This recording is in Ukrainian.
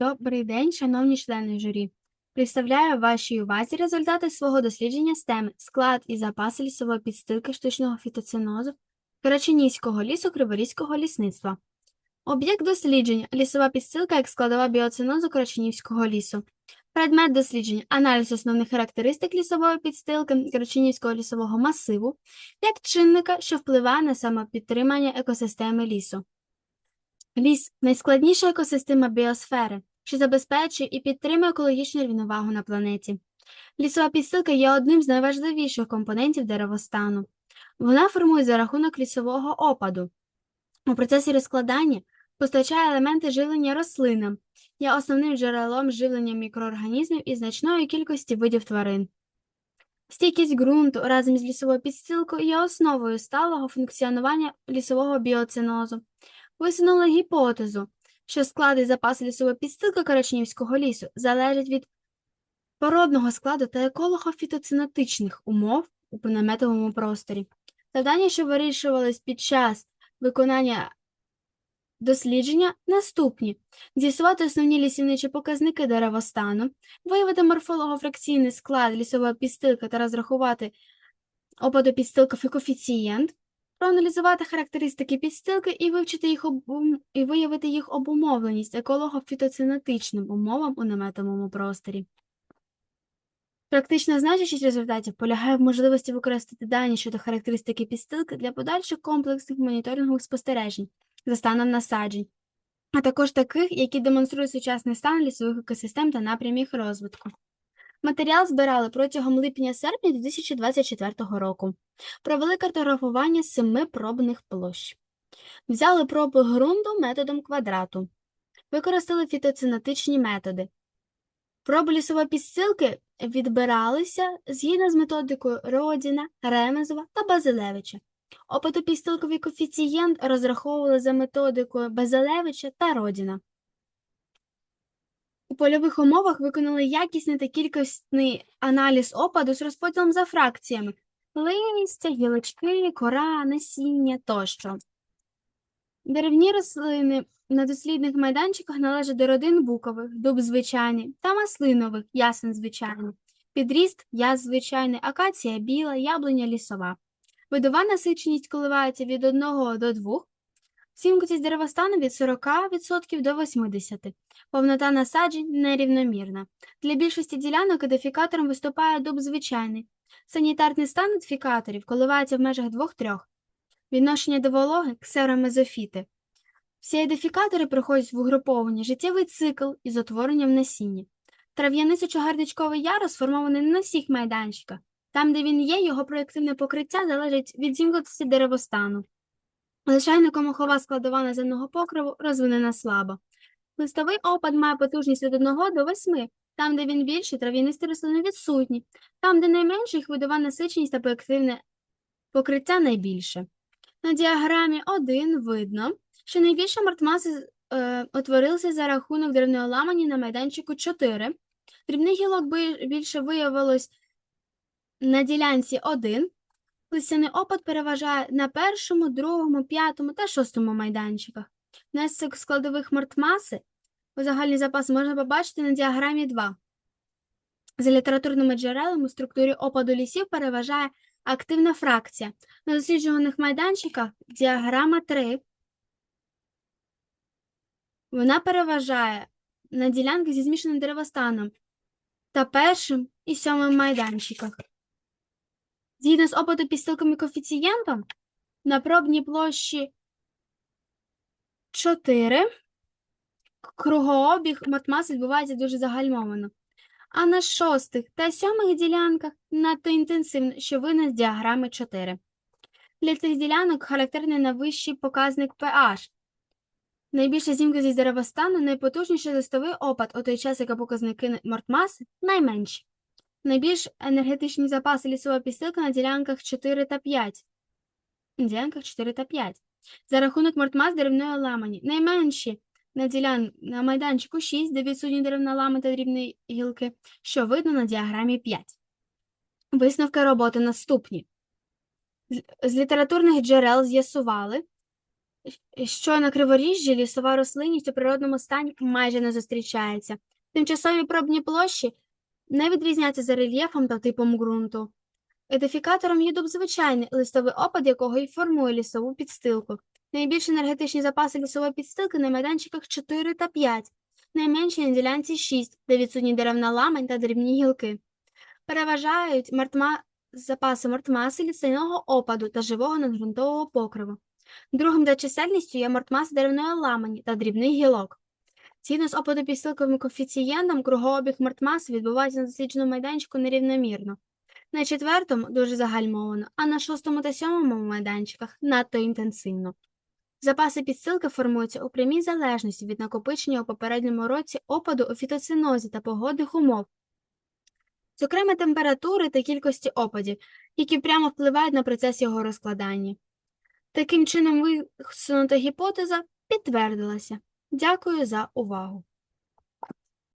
Добрий день, шановні члени журі. Представляю вашій увазі результати свого дослідження з теми склад і запаси лісової підстилки штучного фітоцинозу Карачинівського лісу Криворізького лісництва. Об'єкт дослідження – лісова підстилка як складова біоцинозу Карачинівського лісу. Предмет дослідження – аналіз основних характеристик лісової підстилки Карачинівського лісового масиву як чинника, що впливає на самопідтримання екосистеми лісу. Ліс – найскладніша екосистема біосфери, що забезпечує і підтримує екологічну рівновагу на планеті. Лісова підстилка є одним з найважливіших компонентів деревостану. Вона формує за рахунок лісового опаду. У процесі розкладання постачає елементи живлення рослинам, є основним джерелом живлення мікроорганізмів і значної кількості видів тварин. Стійкість ґрунту разом з лісовою підстилкою є основою сталого функціонування лісового біоцинозу. Висунули гіпотезу, що склад і запас лісової підстилки Карачнівського лісу залежать від породного складу та еколого-фітоцинетичних умов у наметовому просторі. Завдання, що вирішувались під час виконання дослідження, наступні: з'ясувати основні лісівничі показники деревостану, виявити морфолого-фракційний склад лісової підстилки та розрахувати опадопідстилковий коефіцієнт, проаналізувати характеристики підстилки і вивчити їх обум... і виявити їх обумовленість еколого-фітоцинетичним умовам у наметовому просторі. Практична значущість результатів полягає в можливості використати дані щодо характеристики підстилки для подальших комплексних моніторингових спостережень за станом насаджень, а також таких, які демонструють сучасний стан лісових екосистем та напрям їх розвитку. Матеріал збирали протягом липня-серпня 2024 року. Провели картографування семи пробних площ. Взяли проби ґрунту методом квадрату. Використали фітоцинетичні методи. Проби лісової підстилки відбиралися згідно з методикою Родіна, Ремезова та Базилевича. Опитопідстилковий коефіцієнт розраховували за методикою Базилевича та Родіна. У польових умовах виконали якісний та кількісний аналіз опаду з розподілом за фракціями листя, гілочки, кора, насіння тощо. Деревні рослини на дослідних майданчиках належать до родин букових, дуб звичайний та маслинових, ясен звичайний, підріст, яс звичайний, акація біла, яблуня лісова. Видова насиченість коливається від 1 до 2, сімкість деревостану від 40% до 80%, повнота насаджень нерівномірна. Для більшості ділянок ідентифікатором виступає дуб звичайний. Санітарний стан ідентифікаторів коливається в межах 2-3. Відношення до вологи – ксеромезофіти. Всі ідентифікатори проходять в угруповання життєвий цикл із утворенням насіння. Трав'яний сучогардичковий ярус сформований не на всіх майданчиках. Там, де він є, його проєктивне покриття залежить від зімкнутості деревостану. Лишайнико мохова складова наземного покриву розвинена слабо. Листовий опад має потужність від 1 до 8, там, де він більший, трав'янисті рослини відсутні, там, де найменше, їх видова насиченість та проєктивне покриття найбільше. На діаграмі 1 видно, що найбільше мартмаси е, утворилися за рахунок дрібної ламані на майданчику 4. Дрібний гілок більше виявилось на ділянці 1. Листяний опад переважає на першому, другому, п'ятому та шостому майданчиках. Внесок складових мортмаси у загальний запас можна побачити на діаграмі 2. За літературними джерелами у структурі опаду лісів переважає активна фракція. На досліджуваних майданчиках діаграма 3. Вона переважає на ділянках зі змішаним деревостаном та першим і сьомим майданчиках. Згідно з опиту підстилком і коефіцієнтом, на пробній площі 4 кругообіг матмас відбувається дуже загальмовано. А на шостих та сьомих ділянках надто інтенсивно, що видно з діаграми 4. Для цих ділянок характерний найвищий показник pH. Найбільша зімкість деревостану, найпотужніший листовий опад, у той час, як показники мортмаси найменші. Найбільш енергетичні запаси лісової підстилки на ділянках 4 та 5. На ділянках 4 та 5. За рахунок мортмас деревної ламані. Найменші на, ділян... на майданчику 6, де відсутні деревна лама та дрібні гілки, що видно на діаграмі 5. Висновки роботи наступні. З літературних джерел з'ясували, що на криворіжжі лісова рослинність у природному стані майже не зустрічається. Тимчасові пробні площі не відрізняються за рельєфом та типом ґрунту. Едифікатором є дуб звичайний, листовий опад якого і формує лісову підстилку. Найбільші енергетичні запаси лісової підстилки на майданчиках 4 та 5, найменші на ділянці 6, де відсутні деревна ламань та дрібні гілки. Переважають мертма... запаси мортмаси лісяного опаду та живого надґрунтового покриву. Другим за чисельністю є мортмаси деревної ламані та дрібних гілок. Згідно з опадопідстилковим коефіцієнтом, кругообіг мортмаси відбувається на дослідженому майданчику нерівномірно. На четвертому дуже загальмовано, а на шостому та сьомому майданчиках надто інтенсивно. Запаси підстилки формуються у прямій залежності від накопичення у попередньому році опаду у фітоцинозі та погодних умов, зокрема температури та кількості опадів, які прямо впливають на процес його розкладання. Таким чином, висунута гіпотеза підтвердилася. Дякую за увагу.